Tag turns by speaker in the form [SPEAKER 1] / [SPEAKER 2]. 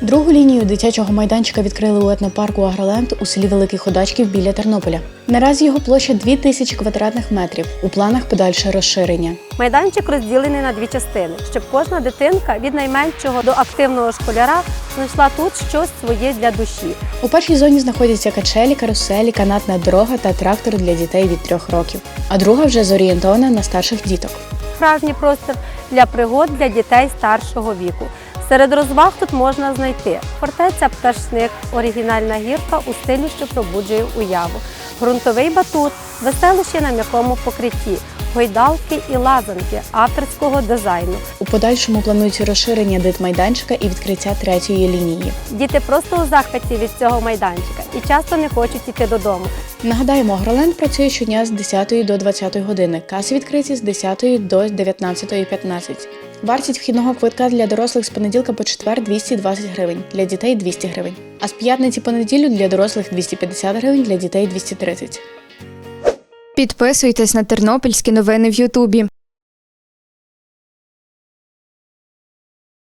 [SPEAKER 1] Другу лінію дитячого майданчика відкрили у етнопарку Агроленд у селі Великий Ходачків біля Тернополя. Наразі його площа 2000 квадратних метрів. У планах подальше розширення.
[SPEAKER 2] Майданчик розділений на дві частини, щоб кожна дитинка від найменшого до активного школяра знайшла тут щось своє для душі.
[SPEAKER 1] У першій зоні знаходяться качелі, каруселі, канатна дорога та трактор для дітей від трьох років. А друга вже зорієнтована на старших діток.
[SPEAKER 2] Справжній простір для пригод для дітей старшого віку. Серед розваг тут можна знайти фортеця пташник, оригінальна гірка у стилі, що пробуджує уяву, ґрунтовий батут, веселище на м'якому покритті, гойдалки і лазанки авторського дизайну.
[SPEAKER 1] У подальшому планується розширення дитмайданчика і відкриття третьої лінії.
[SPEAKER 2] Діти просто у захваті від цього майданчика і часто не хочуть іти додому.
[SPEAKER 1] Нагадаємо, Агроленд працює щодня з 10 до 20 години. Каси відкриті з 10 до 19.15. Вартість вхідного квитка для дорослих з понеділка по четвер 220 гривень, для дітей 200 гривень. А з п'ятниці по неділю для дорослих 250 гривень, для дітей 230.
[SPEAKER 3] Підписуйтесь на тернопільські новини в Ютубі.